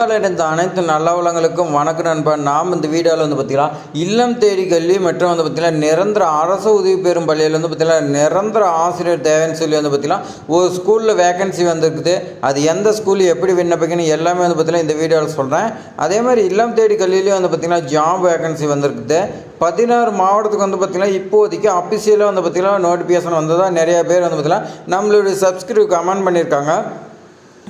இந்த அனைத்து நல்லவளங்களுக்கும் வணக்கம் நண்பன் நாம் இந்த வீடியோவில் வந்து பார்த்தீங்கன்னா இல்லம் தேடி கல்வி மற்றும் வந்து பார்த்தீங்கன்னா நிரந்தர அரசு உதவி பெறும் பள்ளியில் வந்து பார்த்தீங்கன்னா நிரந்தர ஆசிரியர் தேவைன்னு சொல்லி வந்து பார்த்தீங்கன்னா ஒரு ஸ்கூலில் வேகன்சி வந்திருக்குது. அது எந்த ஸ்கூல் எப்படி விண்ணப்பிக்கணும் எல்லாமே வந்து பார்த்தீங்கன்னா இந்த வீடியோவில் சொல்கிறேன் அதே மாதிரி இல்லம் தேடி கல்வியிலையும் வந்து பார்த்தீங்கன்னா ஜாப் வேகன்சி வந்திருக்குது. பதினாறு மாவட்டத்துக்கு வந்து பார்த்திங்கன்னா இப்போதைக்கு அஃபிஷியலாக வந்து பார்த்திங்கன்னா நோட்டிஃபிகேஷன் வந்ததாக நிறைய பேர் வந்து பார்த்திங்கன்னா நம்மளுடைய சப்ஸ்கிரைப் கமெண்ட் பண்ணியிருக்காங்க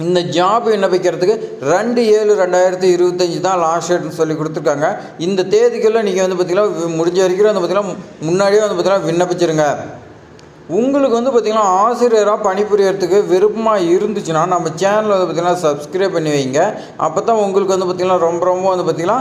இந்த ஜாப் விண்ணப்பிக்கிறதுக்கு ரெண்டு ஏழு ரெண்டாயிரத்தி இருபத்தஞ்சி தான் லாஸ்ட் டேட்னு சொல்லி கொடுத்துருக்காங்க. இந்த தேதிக்கெல்லாம் நீங்கள் வந்து பார்த்திங்கன்னா முடிஞ்ச வரைக்கும் வந்து பார்த்திங்கன்னா முன்னாடியே வந்து பார்த்திங்கன்னா விண்ணப்பிச்சிருங்க. உங்களுக்கு வந்து பார்த்திங்கன்னா ஆசிரியராக பணிபுரியறதுக்கு விருப்பமாக இருந்துச்சுன்னா நம்ம சேனலை வந்து பார்த்திங்கன்னா சப்ஸ்கிரைப் பண்ணி வைங்க. அப்போ தான் உங்களுக்கு வந்து பார்த்திங்கன்னா ரொம்ப ரொம்ப வந்து பார்த்திங்கன்னா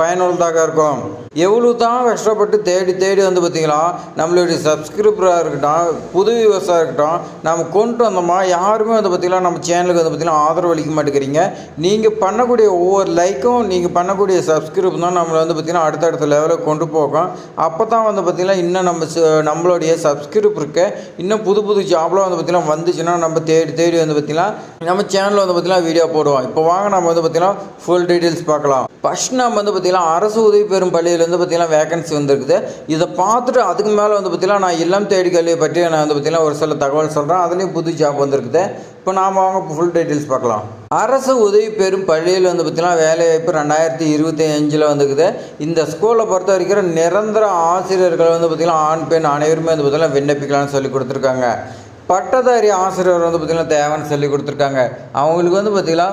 பயனுள்ளதாக இருக்கும். எவ்வளோ தான் கஷ்டப்பட்டு தேடி தேடி வந்து பார்த்திங்களா நம்மளுடைய சப்ஸ்கிரைபராக இருக்கட்டும் புது விவசாயம் இருக்கட்டும் நம்ம கொண்டு வந்தோமா யாருமே வந்து பார்த்திங்கன்னா நம்ம சேனலுக்கு வந்து பார்த்திங்கன்னா ஆதரவு அளிக்க மாட்டேங்கிறீங்க. நீங்கள் பண்ணக்கூடிய ஒவ்வொரு லைக்கும் நீங்கள் பண்ணக்கூடிய சப்ஸ்கிரிப் தான் நம்மளை வந்து பார்த்திங்கன்னா அடுத்தடுத்த லெவலுக்கு கொண்டு போகும். அப்போ தான் வந்து பார்த்திங்கன்னா இன்னும் நம்ம ச- நம்மளுடைய சப்ஸ்கிரிப் இருக்க. இன்னும் புது புது ஜாப்லாம் வந்து பார்த்திங்கன்னா வந்துச்சுன்னா நம்ம தேடி தேடி வந்து பார்த்திங்கன்னா நம்ம சேனலில் வந்து பார்த்திங்கன்னா வீடியோ போடுவோம். இப்போ வாங்க நம்ம வந்து பார்த்திங்கன்னா ஃபுல் டீட்டெயில்ஸ் பார்க்கலாம். ஃபஸ்ட் நம்ம வந்து பார்த்திங்கன்னா அரசு உதவி பெறும் பள்ளியில் வந்து பார்த்திங்கன்னா வேகன்சி வந்திருக்குது. இதை பார்த்துட்டு அதுக்கு மேலே வந்து பார்த்திங்கன்னா நான் இல்லம் தேடி கல்வி பற்றி நான் வந்து பார்த்திங்கன்னா ஒரு சில தகவல் சொல்கிறேன் அதுலேயும் புது ஜாப் வந்திருக்குது. இப்போ நாம் அவங்க ஃபுல் டீட்டெயில்ஸ் பார்க்கலாம். அரசு உதவி பெறும் பள்ளியில் வந்து பார்த்திங்கன்னா வேலைவாய்ப்பு ரெண்டாயிரத்தி இருபத்தி அஞ்சில் வந்துக்குது இந்த ஸ்கூலை பொறுத்த வரைக்கும் நிரந்தர ஆசிரியர்கள் வந்து பார்த்திங்கன்னா ஆண் பெண் அனைவருமே வந்து பார்த்திங்கன்னா விண்ணப்பிக்கலாம்னு சொல்லி கொடுத்துருக்காங்க. பட்டதாரி ஆசிரியர் வந்து பார்த்திங்கன்னா தேவைன்னு சொல்லி கொடுத்துருக்காங்க. அவங்களுக்கு வந்து பார்த்திங்கன்னா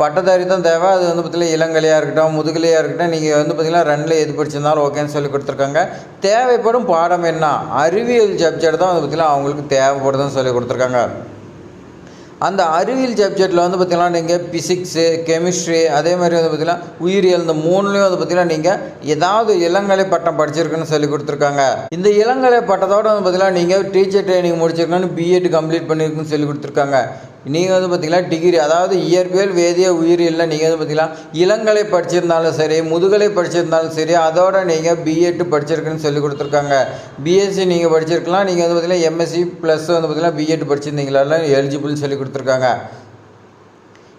பட்டதாரி தான் தேவை. அது வந்து பார்த்திங்கன்னா இளங்கலையாக இருக்கட்டும் முதுகலையாக இருக்கட்டும் நீங்கள் வந்து பார்த்திங்கன்னா ரெண்டில் எது படிச்சிருந்தாலும் ஓகேன்னு சொல்லி கொடுத்துருக்காங்க. தேவைப்படும் பாடம் என்ன? அறிவியல் சப்ஜெக்ட் தான் வந்து பார்த்திங்கன்னா அவங்களுக்கு தேவைப்படுதுன்னு சொல்லி கொடுத்துருக்காங்க. அந்த அறிவியல் சப்ஜெக்டில் வந்து பார்த்திங்கன்னா நீங்கள் ஃபிசிக்ஸு கெமிஸ்ட்ரி அதே மாதிரி வந்து பார்த்திங்கன்னா உயிரியல் இந்த மூணுலேயும் வந்து பார்த்திங்கன்னா நீங்கள் ஏதாவது இளங்கலை பட்டம் படிச்சிருக்குன்னு சொல்லி கொடுத்துருக்காங்க. இந்த இளங்கலை பட்டத்தோட வந்து பார்த்திங்கன்னா நீங்கள் டீச்சர் ட்ரைனிங் முடிச்சிருக்கணும்னு பிஎட் கம்ப்ளீட் பண்ணியிருக்குன்னு சொல்லி கொடுத்துருக்காங்க. நீங்கள் வந்து பார்த்திங்கன்னா டிகிரி அதாவது இயற்பியல் வேதிய உயிரியலில் நீங்கள் வந்து பார்த்திங்கன்னா இளங்கலை படிச்சிருந்தாலும் சரி முதுகலை படிச்சிருந்தாலும் சரி அதோட நீங்கள் பிஎட்டு படிச்சிருக்குன்னு சொல்லி கொடுத்துருக்காங்க. பிஎஸ்சி நீங்கள் படிச்சிருக்கலாம். நீங்கள் வந்து பார்த்திங்கன்னா எம்எஸ்சி ப்ளஸ் வந்து பார்த்திங்கன்னா பிஎட் படிச்சிருந்தீங்களா? எலிஜிபிள்னு சொல்லி கொடுத்துருக்காங்க.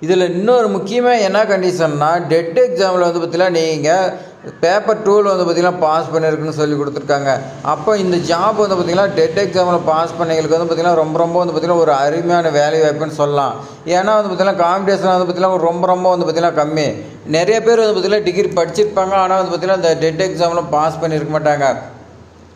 இதில் இன்னொரு முக்கியமாக என்ன கண்டிஷன்னா டெட் எக்ஸாமில் வந்து பார்த்தீங்கன்னா நீங்கள் பேப்பர் டூவில் வந்து பார்த்தீங்கன்னா பாஸ் பண்ணியிருக்குன்னு சொல்லி கொடுத்துருக்காங்க. அப்போ இந்த ஜாப் வந்து பார்த்திங்கன்னா டெட் எக்ஸாமில் பாஸ் பண்ணவங்களுக்கு வந்து பார்த்திங்கன்னா ரொம்ப ரொம்ப வந்து பார்த்திங்கன்னா ஒரு அருமையான வேலை வாய்ப்புன்னு சொல்லலாம். ஏன்னா வந்து பார்த்திங்கன்னா காம்படிஷன் வந்து பார்த்திங்கன்னா ரொம்ப ரொம்ப வந்து பார்த்திங்கன்னா கம்மி. நிறைய பேர் வந்து பார்த்திங்கன்னா டிகிரி படிச்சிருப்பாங்க. ஆனால் வந்து பார்த்திங்கன்னா இந்த டெட் எக்ஸாமில் பாஸ் பண்ணியிருக்க மாட்டாங்க.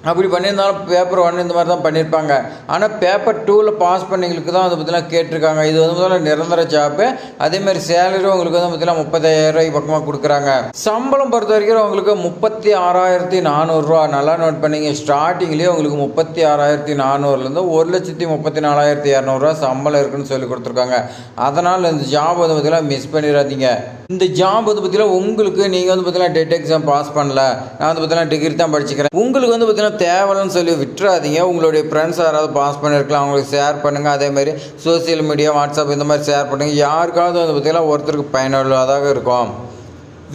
அப்படி பண்ணியிருந்தாலும் பேப்பர் ஒன் இந்த மாதிரி தான் பண்ணியிருப்பாங்க ஆனால் பேப்பர் டூவில் பாஸ் பண்ணவங்களுக்கு தான் வந்து பார்த்தீங்கன்னா கேட்டிருக்காங்க. இது வந்து முதல்ல நிரந்தர ஜாப்பு அதேமாதிரி சேலரி உங்களுக்கு வந்து பார்த்தீங்கன்னா முப்பத்தாயிரம் ரூபாய் பக்கமாக கொடுக்குறாங்க. சம்பளம் பொறுத்த வரைக்கும் உங்களுக்கு முப்பத்தி ஆறாயிரத்தி நானூறுரூவா நல்லா நோட் பண்ணிங்க. ஸ்டார்டிங்லேயே உங்களுக்கு முப்பத்தி ஆறாயிரத்தி நானூறுலேருந்து ஒரு லட்சத்தி முப்பத்தி நாலாயிரத்தி இரநூறுவா சம்பளம் இருக்குன்னு சொல்லி கொடுத்துருக்காங்க. அதனால் இந்த ஜாப் வந்து பார்த்தீங்கன்னா மிஸ் பண்ணிடாதீங்க. இந்த ஜாப் வந்து பார்த்தீங்கன்னா உங்களுக்கு நீங்கள் வந்து பார்த்தீங்கன்னா டெட் எக்ஸாம் பாஸ் பண்ணல. நான் வந்து பார்த்தீங்கன்னா டிகிரி தான் படிச்சுக்கிறேன். உங்களுக்கு வந்து பார்த்தீங்கன்னா தேவைன்னு சொல்லி விட்டுறாதீங்க. உங்களுடைய ஃப்ரெண்ட்ஸ் யாராவது பாஸ் பண்ணியிருக்கலாம் அவங்களுக்கு ஷேர் பண்ணுங்கள் அதேமாதிரி சோசியல் மீடியா வாட்ஸ்அப் இந்த மாதிரி ஷேர் பண்ணுங்கள் யாருக்காவது வந்து பார்த்தீங்கன்னா ஒருத்தருக்கு பயனுள்ளதாக இருக்கும்.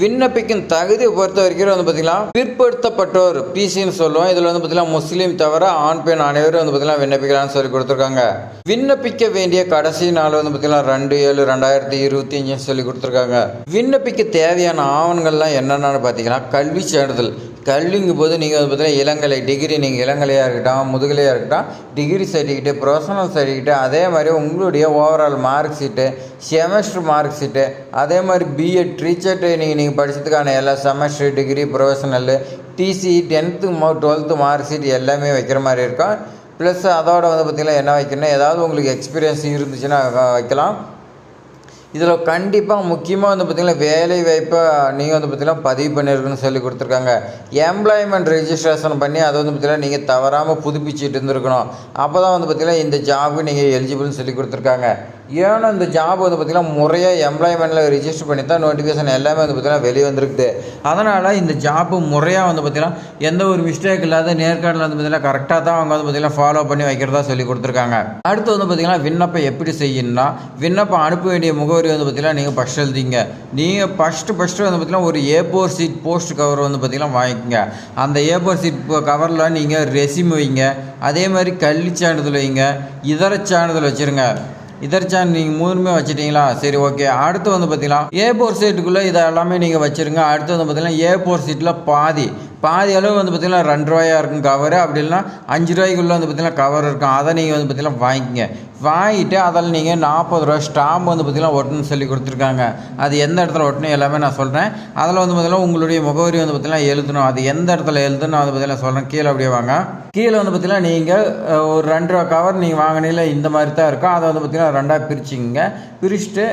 விண்ணப்பிக்கும் தகுதியை பொறுத்த வரைக்கும் வந்து பார்த்தீங்கன்னா பிற்படுத்தப்பட்டோர் பிசின்னு சொல்லுவோம். இதில் வந்து பார்த்திங்கன்னா முஸ்லீம் தவிர ஆண் பெண் அனைவரும் வந்து பார்த்திங்கன்னா விண்ணப்பிக்கலாம்னு சொல்லி கொடுத்துருக்காங்க. விண்ணப்பிக்க வேண்டிய கடைசி நாள் வந்து பார்த்திங்கன்னா ரெண்டு ஏழு ரெண்டாயிரத்தி இருபத்தி அஞ்சுன்னு சொல்லி கொடுத்துருக்காங்க. விண்ணப்பிக்க தேவையான ஆவணங்கள்லாம் என்னென்னு பார்த்தீங்கன்னா கல்வி சான்றிதழ். கல்விங்கும் போது நீங்கள் வந்து பார்த்தீங்கன்னா இளங்கலை டிகிரி நீங்கள் இளங்கலையாக இருக்கட்டும் முதுகலையாக இருக்கட்டும் டிகிரி சர்டிஃபிகேட்டு ப்ரொஃபஷனல் சர்டிஃபிகேட்டு அதே மாதிரி உங்களுடைய overall mark sheet semester mark sheet அதே மாதிரி பிஎட் டீச்சர் ட்ரைனிங் நீங்கள் நீங்கள் படித்ததுக்கான எல்லா semester degree professional TC tenth twelfth mark sheet எல்லாமே வைக்கிற மாதிரி இருக்கும். ப்ளஸ் அதோட வந்து பார்த்திங்கன்னா என்ன வைக்கணும் ஏதாவது உங்களுக்கு எக்ஸ்பீரியன்ஸ் இருந்துச்சுன்னா வைக்கலாம். இதில் கண்டிப்பாக முக்கியமாக வந்து பார்த்திங்கன்னா வேலை வாய்ப்பை நீங்கள் வந்து பார்த்திங்கன்னா பதிவு பண்ணியிருக்குன்னு சொல்லி கொடுத்துருக்காங்க. எம்ப்ளாய்மெண்ட் ரெஜிஸ்ட்ரேஷன் பண்ணி அதை வந்து பார்த்திங்கன்னா நீங்கள் தவறாமல் புதுப்பிச்சுட்டு இருந்திருக்கணும். அப்போ தான் வந்து பார்த்திங்கன்னா இந்த ஜாபுக்கு நீங்கள் எலிஜிபிள்னு சொல்லி கொடுத்துருக்காங்க. ஏன்னா இந்த ஜாப் வந்து பார்த்திங்கன்னா முறையாக எம்ப்ளாய்மெண்ட்டில் ரிஜிஸ்டர் பண்ணி தான் நோட்டிஃபிகேஷன் எல்லாமே வந்து பார்த்திங்கன்னா வெளியே வந்திருக்குது. அதனால் இந்த ஜாப்பு முறையாக வந்து பார்த்திங்கன்னா எந்த ஒரு மிஸ்டேக் இல்லாத நேர்காணல் வந்து பார்த்திங்கன்னா கரெக்டாக தான் அவங்க வந்து பார்த்திங்கன்னா ஃபாலோ பண்ணி வைக்கிறதா சொல்லி கொடுத்துருக்காங்க. அடுத்து வந்து பார்த்திங்கன்னா விண்ணப்பம் எப்படி செய்யணும்னா விண்ணப்பம் அனுப்ப வேண்டிய முகவரி வந்து பார்த்திங்கன்னா நீங்கள் ஃபஸ்ட் எழுதிங்க. நீங்கள் ஃபஸ்ட்டு ஃபஸ்ட்டு வந்து பார்த்திங்கன்னா ஒரு A four sheet post cover வந்து பார்த்திங்கன்னா வாங்கிக்கோங்க. அந்த ஏ ஃபோர் சீட் கவரில் நீங்கள் ரெசிம் வைங்க. அதே மாதிரி கல்வி சான்றிதழ் வைங்க. இதர சான்றிதழ் வச்சுருங்க. இதர்ச்சான் நீங்கள் மூணுமே வச்சுட்டீங்களா? சரி ஓகே அடுத்து வந்து பார்த்தீங்கன்னா ஏ போர் சீட்டுக்குள்ளே இதை எல்லாமே நீங்கள் வச்சுருங்க. அடுத்து வந்து பார்த்தீங்கன்னா ஏ போர் சீட்டில் பாதி. பாதி அளவு வந்து பார்த்திங்கன்னா ரெண்டு ரூபாயாக இருக்கும் கவர் அப்படி இல்லைனா அஞ்சு ரூபாய்க்குள்ளே வந்து பார்த்திங்கன்னா கவர் இருக்கும். அதை நீங்கள் வந்து பார்த்திங்கன்னா வாங்கிக்கங்க. வாங்கிட்டு அதில் நீங்கள் நாற்பது ரூபா ஸ்டாம்ப் வந்து பார்த்திங்கன்னா ஒட்டணும்னு சொல்லி கொடுத்துருக்காங்க. அது எந்த இடத்துல ஒட்டணும் எல்லாமே நான் சொல்கிறேன் அதில் வந்து பார்த்திங்கன்னா உங்களுடைய முகவரி வந்து பார்த்திங்கன்னா எழுதணும். அது எந்த இடத்துல எழுதுன்னு நான் வந்து பார்த்திங்கன்னா சொல்கிறேன் கீழே அப்படியே வாங்க. கீழே வந்து பார்த்திங்கன்னா நீங்கள் ஒரு ரெண்டு ரூபா கவர் நீங்கள் வாங்கினீங்கள இந்த மாதிரி தான் இருக்கும். அதை வந்து பார்த்திங்கன்னா ரெண்டாக பிரிச்சுங்க பிரிச்சுட்டு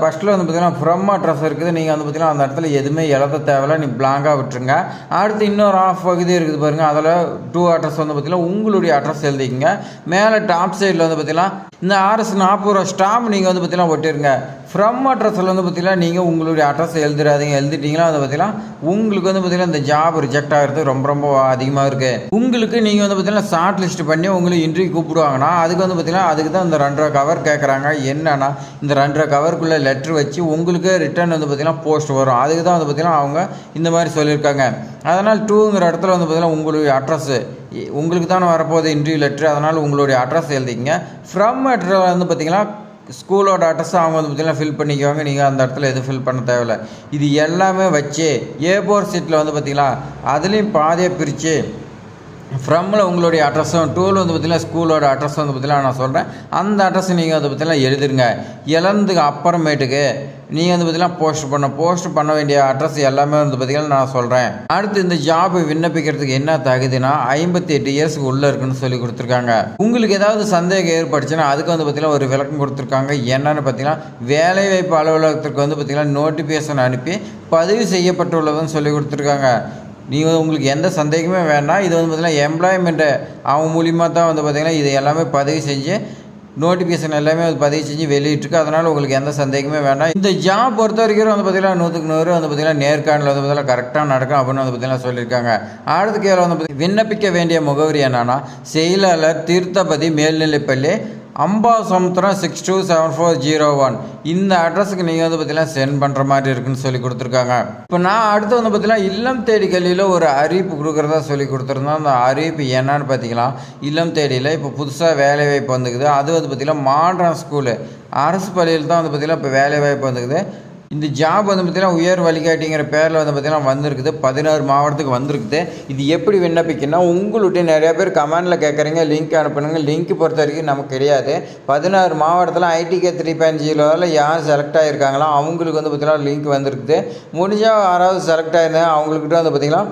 ஃபஸ்ட்டில் வந்து பார்த்திங்கன்னா ஃப்ரம் அட்ரஸ் இருக்குது. நீங்கள் வந்து பார்த்திங்கன்னா அந்த இடத்துல எதுவுமே எழுத தேவையில்ல. நீ பிளாங்காக விட்டுருங்க. அடுத்து இன்னொரு ஆஃப் பகுதி இருக்குது பாருங்கள் அதில் டூ அட்ரஸ் வந்து பார்த்திங்கன்னா உங்களுடைய அட்ரஸ் எழுதிக்கங்க. மேலே டாப் சைடில் வந்து பார்த்திங்கன்னா இந்த ஆர்எஸ் நாற்பது ரூபா ஸ்டாம்ப் நீங்கள் வந்து பார்த்திங்கன்னா ஒட்டிருங்க. ஃப்ரம் அட்ரஸில் வந்து பார்த்திங்கன்னா நீங்கள் உங்களுடைய அட்ரஸ் எழுதுறாதீங்க எழுதிட்டீங்களா அதை பார்த்தீங்கன்னா உங்களுக்கு வந்து பார்த்திங்கன்னா இந்த ஜாப் ரிஜெக்ட் ஆகிறது ரொம்ப ரொம்ப அதிகமாக இருக்குது உங்களுக்கு நீங்கள் வந்து பார்த்திங்கன்னா ஷார்ட் லிஸ்ட் பண்ணி உங்களை இன்டர்வியூ கூப்பிடுவாங்கன்னா அதுக்கு வந்து பார்த்திங்கன்னா அதுக்கு தான் இந்த ரெண்டரை கவர் கேட்குறாங்க என்னன்னா இந்த ரெண்டரை கவருக்குள்ளே லெட்ரு வச்சு உங்களுக்கு ரிட்டர்ன் வந்து பார்த்திங்கன்னா போஸ்ட் வரும். அதுக்கு தான் வந்து பார்த்திங்கன்னா அவங்க இந்த மாதிரி சொல்லியிருக்காங்க. அதனால் டூங்கிற இடத்துல வந்து பார்த்திங்கன்னா உங்களுடைய அட்ரஸ்ஸு உங்களுக்கு தானே வரப்போகுது இன்டர்வியூ லெட்ரு அதனால் உங்களுடைய அட்ரஸ் எழுதிங்க ஃப்ரம் அட்ரஸ் வந்து பார்த்திங்கன்னா ஸ்கூலோட அட்ரஸும் அவங்க வந்து பார்த்திங்கன்னா ஃபில் பண்ணிக்குவாங்க. நீங்கள் அந்த இடத்துல எதுவும் ஃபில் பண்ண தேவையில்ல. இது எல்லாமே வச்சு ஏ ஃபோர் சீட்டில் வந்து பார்த்திங்களா அதுலேயும் பாதியை பிரித்து ஃப்ரம்மில் உங்களுடைய அட்ரஸும் டூவில் வந்து பார்த்திங்கன்னா ஸ்கூலோட அட்ரஸ் வந்து பார்த்திங்கன்னா நான் சொல்கிறேன் அந்த அட்ரஸ் நீங்கள் வந்து பார்த்திங்கன்னா எழுதிருங்க. இழந்து அப்புறமேட்டுக்கு நீங்கள் வந்து பார்த்திங்கன்னா போஸ்ட் பண்ண போஸ்ட் பண்ண வேண்டிய அட்ரஸ் எல்லாமே வந்து பார்த்திங்கன்னா நான் சொல்கிறேன் அடுத்து இந்த ஜாப் விண்ணப்பிக்கிறதுக்கு என்ன தகுதினா ஐம்பத்தி எட்டு இயர்ஸ்க்கு உள்ளே இருக்குன்னு சொல்லி கொடுத்துருக்காங்க. உங்களுக்கு ஏதாவது சந்தேகம் ஏற்பட்டுச்சுன்னா அதுக்கு வந்து பார்த்திங்கன்னா ஒரு விளக்கம் கொடுத்துருக்காங்க. என்னென்னு பார்த்தீங்கன்னா வேலைவாய்ப்பு அலுவலகத்திற்கு வந்து பார்த்திங்கன்னா நோட்டிஃபிகேஷன் அனுப்பி பதிவு செய்யப்பட்டுள்ளதுன்னு சொல்லி கொடுத்துருக்காங்க. நீங்கள் உங்களுக்கு எந்த சந்தேகமே வேண்டாம். இது வந்து பார்த்திங்கன்னா எம்ப்ளாய்மெண்ட்டு அவங்க மூலியமாக தான் வந்து பார்த்திங்கன்னா இது எல்லாமே பதிவு செஞ்சு நோட்டிஃபிகேஷன் எல்லாமே அது பதிவு செஞ்சு வெளியிட்டிருக்கு. அதனால் உங்களுக்கு எந்த சந்தேகமே வேண்டாம். இந்த ஜாப் பொறுத்த வரைக்கும் வந்து பார்த்திங்கன்னா நூற்றுக்கு நூறு வந்து பார்த்திங்கன்னா நேர்காணல் வந்து பார்த்திங்கன்னா கரெக்டாக நடக்கும் அப்படின்னு வந்து பார்த்திங்கன்னா சொல்லியிருக்காங்க. அடுத்த கேள்வி வந்து பார்த்திங்கன்னா விண்ணப்பிக்க வேண்டிய முகவரி என்னென்னா செயலாளர் தீர்த்தபதி மேல்நிலைப்பள்ளி Ambasamudram six two seven four zero one இந்த அட்ரஸுக்கு நீங்கள் வந்து பார்த்தீங்கன்னா சென்ட் பண்ணுற மாதிரி இருக்குன்னு சொல்லி கொடுத்துருக்காங்க. இப்போ நான் அடுத்து வந்து பார்த்தீங்கன்னா இல்லம் தேடி கல்வியில் ஒரு அறிவிப்பு கொடுக்குறதா சொல்லி கொடுத்துருந்தோம். அந்த அறிவிப்பு என்னன்னு பார்த்தீங்கன்னா இல்லம் தேடியில் இப்போ புதுசாக வேலை வாய்ப்பு வந்துக்குது. அது வந்து பார்த்திங்கன்னா மாடர்ன் ஸ்கூலு அரசு பள்ளியில் தான் வந்து பார்த்திங்கன்னா இப்போ வேலை வாய்ப்பு வந்துக்குது. இந்த ஜாப் வந்து பார்த்திங்கன்னா உயர் வழிகாட்டிங்கிற பேரில் வந்து பார்த்திங்கன்னா வந்திருக்குது. பதினாறு மாவட்டத்துக்கு வந்திருக்குது. இது எப்படி விண்ணப்பிக்கணும்னா உங்கள்கிட்ட நிறையா பேர் கமெண்டில் கேட்குறீங்க லிங்க் அனுப்புனுங்க. லிங்க் பொறுத்த வரைக்கும் நமக்கு கிடையாது. பதினாறு மாவட்டத்தில் ஐடிகே த்ரீ பாயிண்ட் ஜீரோவில் யார் செலக்ட் ஆகியிருக்காங்களோ அவங்களுக்கு வந்து பார்த்திங்கன்னா லிங்க் வந்திருக்குது. முடிஞ்சால் யாராவது செலக்ட் ஆயிருந்தாங்க அவங்கக்கிட்ட வந்து பார்த்திங்கன்னா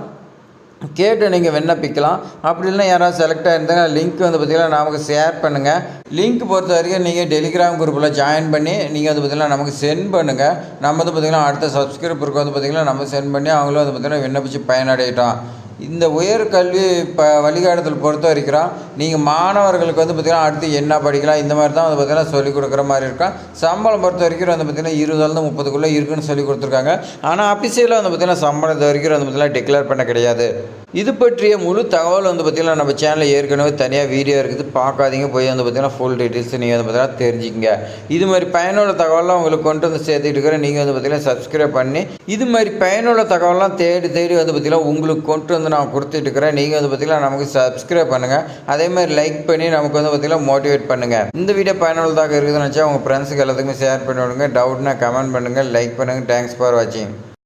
கேட்டு நீங்கள் விண்ணப்பிக்கலாம். அப்படி இல்லைனா யாராவது செலக்ட் ஆகிருந்தாங்க லிங்க் வந்து பார்த்திங்கன்னா நமக்கு ஷேர் பண்ணுங்கள் லிங்க் பொறுத்த வரைக்கும் நீங்கள் டெலிகிராம் குரூப்பில் ஜாயின் பண்ணி நீங்கள் வந்து பார்த்திங்கன்னா நமக்கு சென்ட் பண்ணுங்கள் நம்ம வந்து பார்த்திங்கன்னா அடுத்த சப்ஸ்கிரைபருக்கு வந்து பார்த்திங்கன்னா நம்ம சென்ட் பண்ணி அவங்களும் வந்து பார்த்திங்கன்னா விண்ணப்பிச்சு பயனடையிட்டோம். இந்த உயர்கல்வி ப வழிகாட்டுதல் பொறுத்த வரைக்கும் நீங்கள் மாணவர்களுக்கு வந்து பார்த்திங்கன்னா அடுத்து என்ன படிக்கலாம் இந்த மாதிரி தான் வந்து பார்த்திங்கன்னா சொல்லிக் கொடுக்குற மாதிரி இருக்கும் சம்பளம் பொறுத்த வரைக்கும் வந்து பார்த்திங்கன்னா இருபதுலேருந்து முப்பதுக்குள்ளே இருக்குன்னு சொல்லி கொடுத்துருக்காங்க ஆனால் அஃபிஷியலாக வந்து பார்த்திங்கன்னா சம்பளம் இது வரைக்கும் வந்து பார்த்திங்கன்னா டிக்ளேர் பண்ண கிடையாது இது பற்றிய முழு தகவல் வந்து பார்த்திங்கன்னா நம்ம சேனலில் ஏற்கனவே தனியாக வீடியோ இருக்குது பார்க்காதீங்க போய் வந்து பார்த்திங்கன்னா ஃபுல் டீட்டெயில்ஸ் நீங்கள் வந்து பார்த்திங்கன்னா தெரிஞ்சுக்கங்க இது மாதிரி பயனுள்ள தகவலாம் உங்களுக்கு கொண்டு வந்து சேர்த்துட்டு இருக்கிற நீங்கள் வந்து பார்த்திங்கன்னா சப்ஸ்கிரைப் பண்ணி இது மாதிரி பயனுள்ள தகவலாம் தேடி தேடி வந்து பார்த்திங்கன்னா உங்களுக்கு கொண்டு வந்து நான் கொடுத்துட்டு இருக்கிறேன் நீங்கள் வந்து பார்த்திங்கன்னா நமக்கு சப்ஸ்கிரைப் பண்ணுங்கள் அதே அதே மாதிரி லைக் பண்ணி நமக்கு வந்து பார்த்திங்கன்னா மோட்டிவேட் பண்ணுங்கள் இந்த வீடியோ பயனுள்ளதாக இருக்குதுன்னு நினச்சா உங்கள் ஃப்ரெண்ட்ஸுக்கு எல்லாத்துக்குமே ஷேர் பண்ணி விடுங்க டவுட்னா கமெண்ட் பண்ணுங்கள் லைக் பண்ணுங்கள் தேங்க்ஸ் ஃபார் வாட்சிங்